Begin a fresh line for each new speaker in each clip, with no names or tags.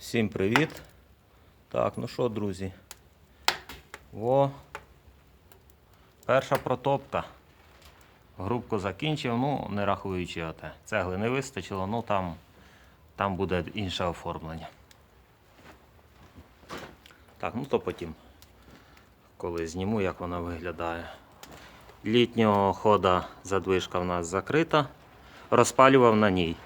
Всім привіт. Так, ну що, друзі? О, перша протопка. Грубку закінчив, ну, не рахуючи оте. Цегли не вистачило, ну там, там буде інше оформлення. Так, ну то потім, коли зніму, як вона виглядає. Літнього хода задвижка в нас закрита. Розпалював на ній.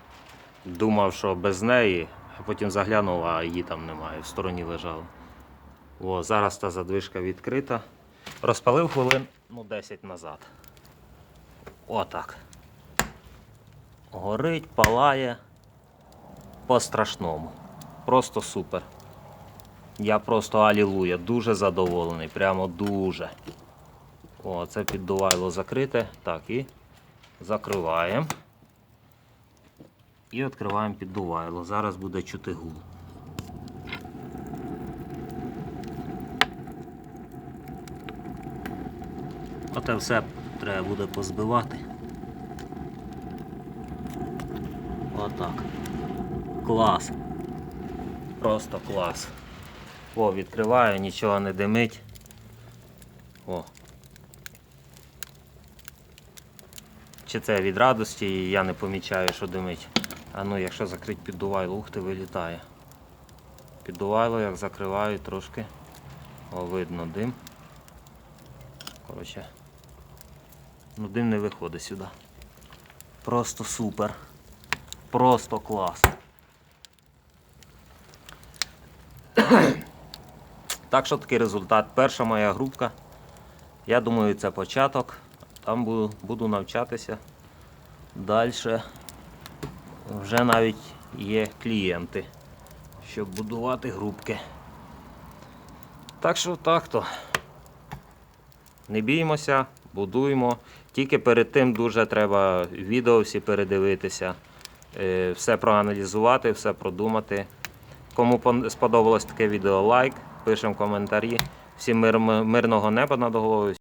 Думав, що без неї, а потім заглянув, а її там немає, в стороні лежала. О, зараз та задвижка відкрита. Розпалив хвилин ну, 10 назад. Отак. Горить, палає по-страшному. Просто супер. Я просто алілуя, дуже задоволений, прямо дуже. О, це піддувайло закрите. Так, і закриваємо. І відкриваємо піддувайло. Зараз буде чути гул. Оте все треба буде позбивати. Отак. Клас. Просто клас. О, відкриваю, нічого не димить. О. Чи це від радості, я не помічаю, що димить. А ну, якщо закрити піддувайло, ух ти, вилітає. Піддувайло, як закриваю трошки. О, видно дим. Коротше. Ну дим не виходить сюди. Просто супер. Просто клас. Так що такий результат. Перша моя групка. Я думаю, це початок. Там буду, навчатися. Далі вже навіть є клієнти, щоб будувати групки. Так що так то. Не біймося, будуємо. Тільки перед тим дуже треба відео всі передивитися, е, все проаналізувати, все продумати. Кому сподобалось таке відео, лайк, пишемо коментарі. Всім мир- мирного неба над головою.